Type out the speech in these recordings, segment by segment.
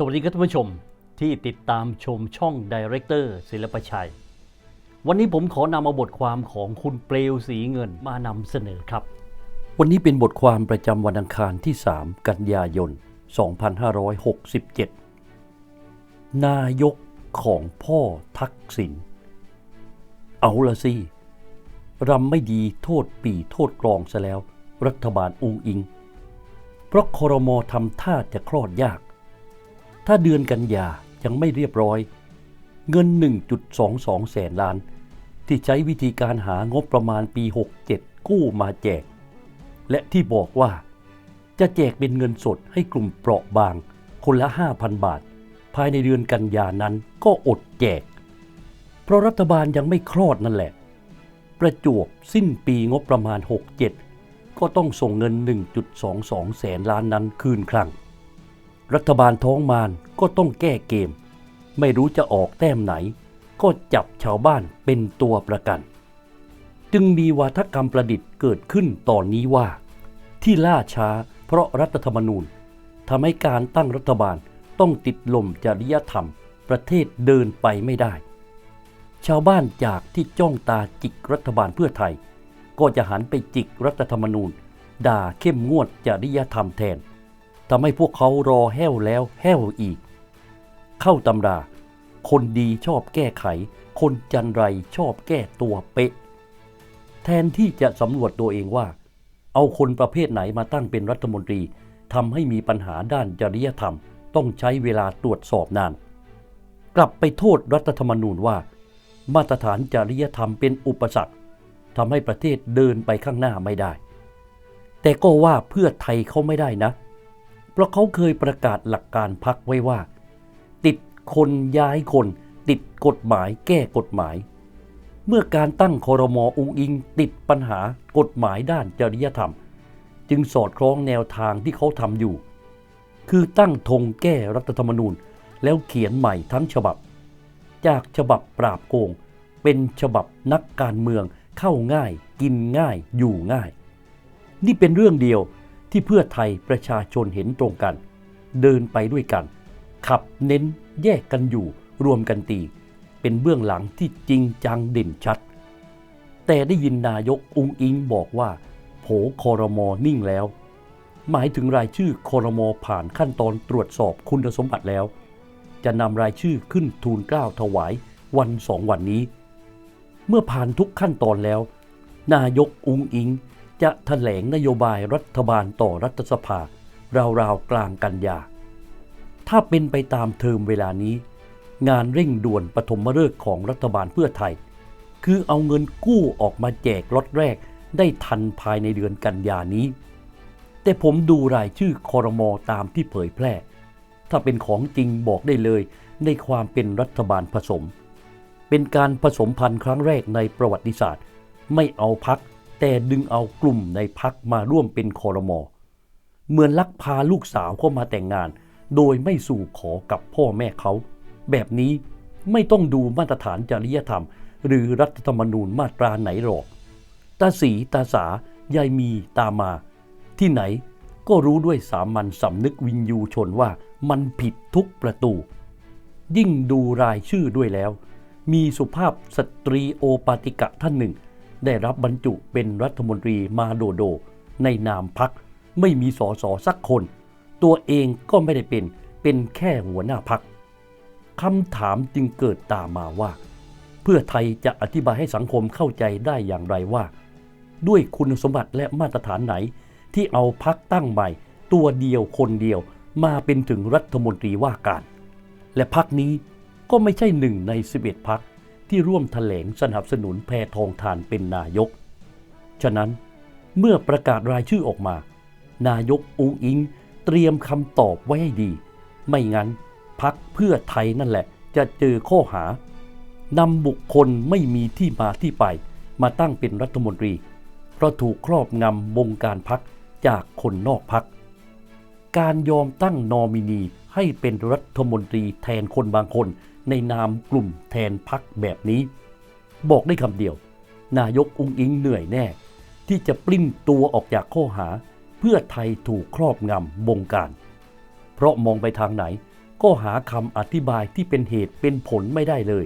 สวัสดีครับท่านผู้ชมที่ติดตามชมช่องดีเรคเตอร์ศิลปชัย วันนี้ผมขอนำเอาบทความของคุณเปลวสีเงินมานำเสนอครับ วันนี้เป็นบทความประจำวันอังคารที่ 3 กันยายน 2567 นายกของพ่อทักษิณเอาละสิรำไม่ดีโทษปีโทษกรองซะแล้ว รัฐบาลอุงอิง เพราะครมทำท่าจะคลอดยาก ถ้าเดือนกันยายังไม่เรียบร้อย เงิน 1.22 แสนล้าน ที่ใช้วิธีการหางบประมาณปี 67 กู้มาแจก และที่บอกว่า จะแจกเป็นเงินสดให้กลุ่มเปราะบาง คนละ 5,000 บาท ภายในเดือนกันยานั้นก็อดแจก เพราะรัฐบาลยังไม่คลอดนั่นแหละ ประจวบสิ้นปีงบประมาณ 67 ก็ต้องส่งเงิน 1.22 แสนล้านนั้นคืนคลัง รัฐบาลท้องมานก็ต้องแก้เกม ไม่รู้จะออกแต้มไหน ก็จับชาวบ้านเป็นตัวประกัน จึงมีวาทกรรมประดิษฐ์เกิดขึ้นตอนนี้ว่า ที่ล่าช้าเพราะรัฐธรรมนูญทำให้การตั้งรัฐบาลต้องติดลมจริยธรรม ประเทศเดินไปไม่ได้ ชาวบ้านจากที่จ้องตาจิกรัฐบาลเพื่อไทย ก็จะหันไปจิกรัฐธรรมนูญ ด่าเข้มงวดจริยธรรมแทน ทำให้พวกเขารอแห้วแล้วแห้วอีก เข้าตำรา คนดีชอบแก้ไข คนจันไรชอบแก้ตัวเป๊ะ แทนที่จะสำรวจตัวเองว่า เอาคนประเภทไหนมาตั้งเป็นรัฐมนตรีทำให้มีปัญหาด้านจริยธรรม ต้องใช้เวลาตรวจสอบนาน กลับไปโทษรัฐธรรมนูญว่า มาตรฐานจริยธรรมเป็นอุปสรรคทำให้ประเทศเดินไปข้างหน้าไม่ได้ แต่ก็ว่าเพื่อไทยเขาไม่ได้นะ เพราะเขาเคยประกาศหลักการพักไว้ว่า ติดคนย้ายคน ติดกฎหมายแก้กฎหมาย เมื่อการตั้งคอรมออุงอิง ติดปัญหากฎหมายด้านจริยธรรม จึงสอดคล้องแนวทางที่เขาทำอยู่ คือตั้งธงแก้รัฐธรรมนูญ แล้วเขียนใหม่ทั้งฉบับ จากฉบับปราบโกง เป็นฉบับนักการเมืองเข้าง่าย กินง่ายอยู่ง่าย นี่เป็นเรื่องเดียว ที่เพื่อไทยประชาชนเห็นตรงกัน เดินไปด้วยกัน ขับเน้นแยกกันอยู่รวมกันตี เป็นเบื้องหลังที่จริงจังเด่นชัด แต่ได้ยินนายกอุงอิงบอกว่า โผคอรมอนิ่งแล้ว หมายถึงรายชื่อคอรมอผ่านขั้นตอนตรวจสอบคุณสมบัติแล้ว จะนำรายชื่อขึ้นทูลเกล้าถวายวันสองวันนี้ เมื่อผ่านทุกขั้นตอนแล้ว นายกอุงอิง จะแถลงนโยบายรัฐบาลต่อรัฐสภาราวๆกลางกันยา ถ้าเป็นไปตามเทอมเวลานี้ งานเร่งด่วนปฐมฤกษ์ของรัฐบาลเพื่อไทย คือเอาเงินกู้ออกมาแจกล็อตแรกได้ทันภายในเดือนกันยานี้ แต่ผมดูรายชื่อคอรมอตามที่เผยแพร่ ถ้าเป็นของจริงบอกได้เลยในความเป็นรัฐบาลผสม เป็นการผสมพันธุ์ครั้งแรกในประวัติศาสตร์ ไม่เอาพัก แต่ดึงเอากลุ่มในพักมาร่วมเป็นคอรมอเหมือนลักพาลูกสาวเข้ามาแต่งงาน โดยไม่สู่ขอกับพ่อแม่เขา แบบนี้ไม่ต้องดูมาตรฐานจริยธรรม หรือรัฐธรรมนูญมาตราไหนหรอก ตาสีตาสายายมีตามา ที่ไหนก็รู้ด้วยสามัญสำนึกวินยูชนว่ามันผิดทุกประตู ยิ่งดูรายชื่อด้วยแล้ว มีสุภาพสตรีโอปาติกะท่านหนึ่ง ได้รับบรรจุเป็นรัฐมนตรีมาโดโด ในนามพักไม่มีสอสอสักคน ตัวเองก็ไม่ได้เป็นเป็นแค่หัวหน้าพักคำถามจึงเกิดตามมาว่า เพื่อไทยจะอธิบายให้สังคมเข้าใจได้อย่างไรว่า ด้วยคุณสมบัติและมาตรฐานไหน ที่เอาพักตั้งใหม่ ตัวเดียวคนเดียวมาเป็นถึงรัฐมนตรีว่าการ และพักนี้ก็ไม่ใช่หนึ่งใน 11พัก ที่ร่วมแถลงสนับสนุนแพทองทานเป็นนายก ฉะนั้นเมื่อประกาศรายชื่อออกมา นายกอุงอิงเตรียมคำตอบไว้ให้ดี ไม่งั้นพักเพื่อไทยนั่นแหละ จะเจอข้อหานำบุคคลไม่มีที่มาที่ไป มาตั้งเป็นรัฐมนตรี เพราะถูกครอบงำวงการพักจากคนนอกพัก การยอมตั้งนอมินีให้เป็นรัฐมนตรีแทนคนบางคน ในนามกลุ่มแทนพักแบบนี้ บอกได้คำเดียว นายกอุงอิงเหนื่อยแน่ ที่จะปลิ้นตัวออกจากข้อหา เพื่อไทยถูกครอบงำบงการ เพราะมองไปทางไหนก็หาคำอธิบายที่เป็นเหตุเป็นผลไม่ได้เลย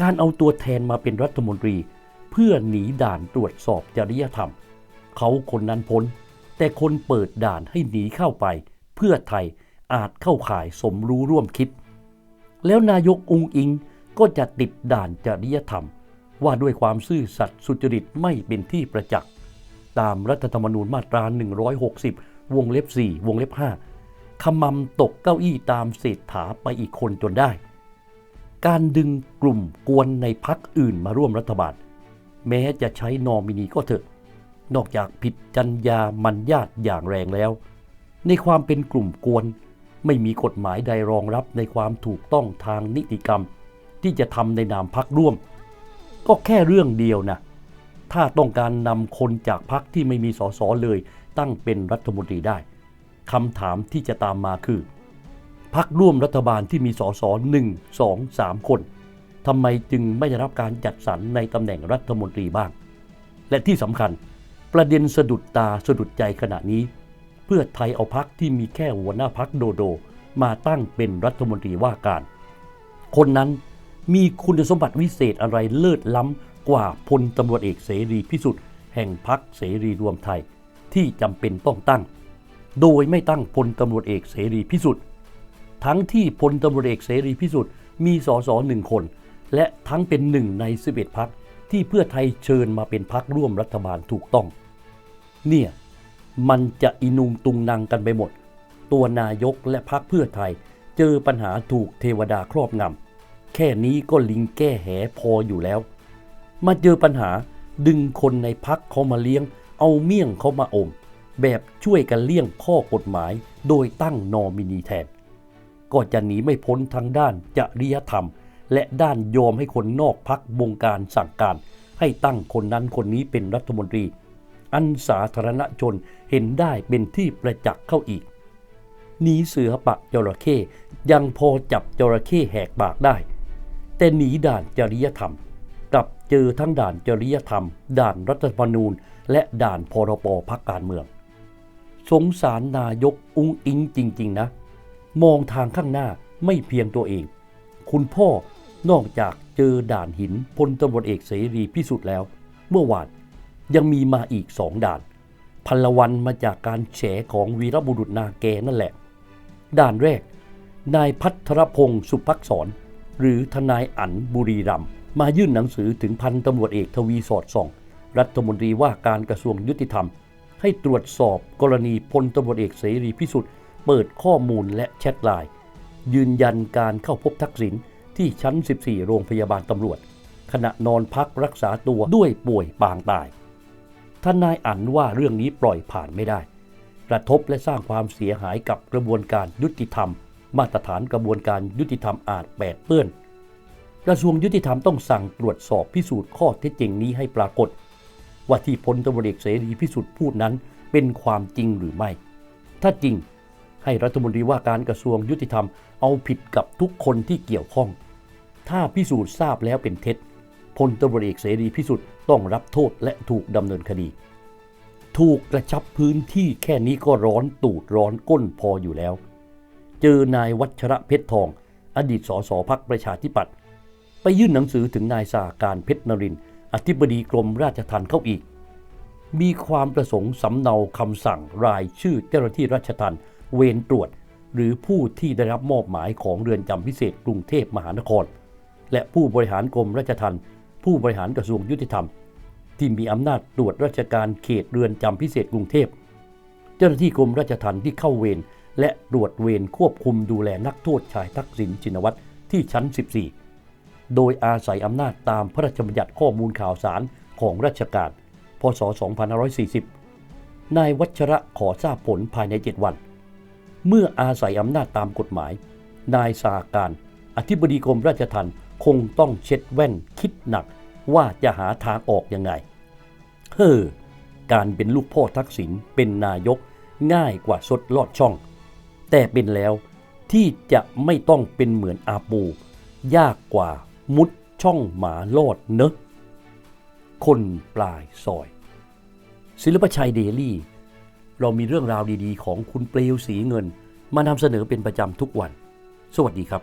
การเอาตัวแทนมาเป็นรัฐมนตรี เพื่อหนีด่านตรวจสอบจริยธรรม เขาคนนั้นพ้น แต่คนเปิดด่านให้หนีเข้าไป เพื่อไทยอาจเข้าข่ายสมรู้ร่วมคิด แล้วนายกอุงอิงก็จะติดด่านจริยธรรม ว่าด้วยความซื่อสัตย์สุจริตไม่เป็นที่ประจักษ์ ตามรัฐธรรมนูญมาตรา 160 วงเล็บ 4 วงเล็บ 5ขมำตกเก้าอี้ตามเศรษฐาไปอีกคนจนได้ การดึงกลุ่มกวนในพักอื่นมาร่วมรัฐบาล แม้จะใช้นอมินีก็เถอะ นอกจากผิดจรรยามัญญาตอย่างแรงแล้ว ในความเป็นกลุ่มกวน ไม่มีกฎหมายใดรองรับในความถูกต้องทางนิติกรรม ที่จะทำในนามพักร่วม ก็แค่เรื่องเดียวนะ ถ้าต้องการนำคนจากพักที่ไม่มีสสเลยตั้งเป็นรัฐมนตรีได้คำถามที่จะตามมาคือพักร่วมรัฐบาลที่มีสสหนึ่งสองสามคนทำไมจึงไม่ได้รับการจัดสรรในตำแหน่งรัฐมนตรีบ้าง และที่สำคัญ ประเด็นสะดุดตาสะดุดใจขณะนี้ พื่อไทยเอาพักที่มีแค่หัวหน้าพักโดโด มาตั้งเป็นรัฐมนตรีว่าการ คนนั้นมีคุณสมบัติวิเศษอะไรเลิศล้ำกว่าพลตำรวจเอกเสรีพิสุทธิ์แห่งพักเสรีรวมไทยที่จำเป็นต้องตั้ง โดยไม่ตั้งพลตำรวจเอกเสรีพิสุทธิ์ทั้งที่พลตำรวจเอกเสรีพิสุทธิ์มีสสหนึ่งคน และทั้งเป็นหนึ่งใน 11พักที่เพื่อไทยเชิญมาเป็นพักร่วมรัฐบาลถูกต้อง เนี่ย มันจะอินุงตุงนางกันไปหมด ตัวนายกและพักเพื่อไทย เจอปัญหาถูกเทวดาครอบงำแค่นี้ก็ลิงแก้แหพออยู่แล้ว มาเจอปัญหาดึงคนในพักเขามาเลี้ยง เอาเมี่ยงเขามาอม แบบช่วยกันเลี่ยงข้อกฎหมาย โดยตั้งนอมินีแทน ก็จะหนีไม่พ้นทางด้านจริยธรรม และด้านยอมให้คนนอกพักบงการสั่งการ ให้ตั้งคนนั้นคนนี้เป็นรัฐมนตรี อันสาธารณชน เห็นได้เป็นที่ประจักษ์เข้าอีก หนีเสือปะจระเข้ยังพอจับจระเข้แหกปากได้ แต่หนีด่านจริยธรรม กลับเจอทั้งด่านจริยธรรม ด่านรัฐธรรมนูญ และด่านพรบพักการเมือง สงสารนายกอุ้งอิงจริง ๆ นะ มองทางข้างหน้าไม่เพียงตัวเอง คุณพ่อนอกจากเจอด่านหินพลตำรวจเอกเสรีพิสุทธิ์แล้ว เมื่อวานยังมีมาอีกสองด่าน พลวันมาจากการแฉของวีรบุรุษนาแกนั่นแหละ ด่านแรก นายพัทรพงศ์สุภักษร หรือทนายอั๋นบุรีรัมมายื่นหนังสือถึงพันตำรวจเอกทวีสอดส่อง รัฐมนตรีว่าการกระทรวงยุติธรรม ให้ตรวจสอบกรณีพลตำรวจเอกเสรีพิสุทธิ์เปิดข้อมูลและแชทไลน์ยืนยันการเข้าพบทักษิณที่ชั้น 14 โรงพยาบาลตำรวจ ขณะนอนพักรักษาตัวด้วยป่วยปางตาย ท่านนายอันว่าเรื่องนี้ปล่อยผ่านไม่ได้ กระทบและสร้างความเสียหายกับกระบวนการยุติธรรม มาตรฐานกระบวนการยุติธรรมอาจแปดเปื้อน กระทรวงยุติธรรมต้องสั่งตรวจสอบพิสูจน์ข้อเท็จจริงนี้ให้ปรากฏ ว่าที่พลตำรวจเอกเสรีพิสุทธิ์พูดนั้นเป็นความจริงหรือไม่ ถ้าจริงให้รัฐมนตรีว่าการกระทรวงยุติธรรมเอาผิดกับทุกคนที่เกี่ยวข้อง ถ้าพิสูจน์ทราบแล้วเป็นเท็จ พลตำรวจเอกเสรีพิสุทธิ์ต้องรับโทษและถูกดำเนินคดี ถูกกระชับพื้นที่แค่นี้ก็ร้อนตูดร้อนก้นพออยู่แล้ว เจอนายวัชระเพชรทอง อดีตสสพักประชาธิปัตย์ไปยื่นหนังสือถึงนายสาการเพชรนรินทร์อธิบดีกรมราชทัณฑ์เข้าอีก มีความประสงค์สำเนาคำสั่งรายชื่อเจ้าหน้าที่ราชทัณฑ์เวรตรวจ หรือผู้ที่ได้รับมอบหมายของเรือนจำพิเศษกรุงเทพมหานคร และผู้บริหารกรมราชทัณฑ์ ผู้บริหารกระทรวงยุติธรรม ที่มีอำนาจตรวจราชการเขตเรือนจำพิเศษกรุงเทพ เจ้าหน้าที่กรมราชทัณฑ์ที่เข้าเวรและตรวจเวรควบคุมดูแลนักโทษชายทักษิณชินวัตรที่ชั้น 14 โดยอาศัยอำนาจตามพระราชบัญญัติข้อมูลข่าวสารของราชการ พศ 2540 นายวัชระขอทราบผลภายใน 7 วัน เมื่ออาศัยอำนาจตามกฎหมาย นายสาการ อธิบดีกรมราชทัณฑ์ คงต้องเช็ดแว่นคิดหนักว่าจะหาทางออกยังไง เฮ้อ การเป็นลูกพ่อทักษิณเป็นนายกง่ายกว่าสดลอดช่อง แต่เป็นแล้วที่จะไม่ต้องเป็นเหมือนอาปู ยากกว่ามุดช่องหมาลอดเนอะคนปลายซอย ศิลปชัยเดลี่ เรามีเรื่องราวดีๆ ของคุณเปลวสีเงิน มานำเสนอเป็นประจำทุกวัน สวัสดีครับ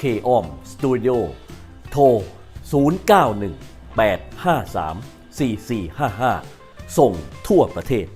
k o m Studio โทร 091 853 4455 ส่งทั่วประเทศ